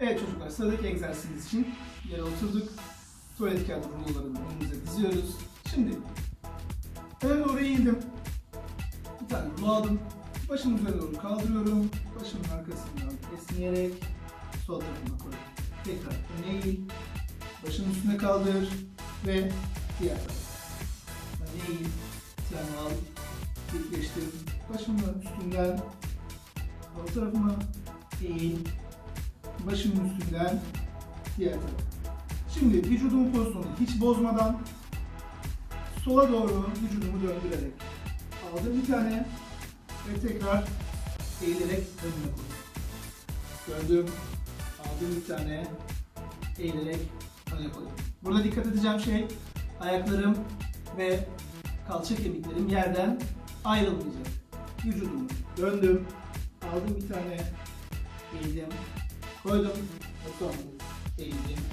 Evet çocuklar sıradaki egzersizimiz için yere oturduk. Tuvalet kağıdı rulolarını önümüze diziyoruz. Şimdi öne doğru eğildim. Bir tane rulo aldım. Başımın üzerine doğru kaldırıyorum. Başımın arkasından esneyerek sol tarafına koy. Tekrar öne eğil. Başının üstüne kaldır ve diğer tarafa. Öne eğil. Tane al. Dikleştir. Başımın üstünden sol tarafıma eğil. Başımın üstünden diğer tarafa. Şimdi vücudumun pozisyonunu hiç bozmadan sola doğru vücudumu döndürerek aldım bir tane ve tekrar eğilerek önüme koydum. Döndüm, aldım bir tane, eğilerek öne koydum. Burada dikkat edeceğim şey ayaklarım ve kalça kemiklerim yerden ayrılmayacak. Vücudumu döndüm, aldım bir tane, eğildim, koydum ve sonra eğildim,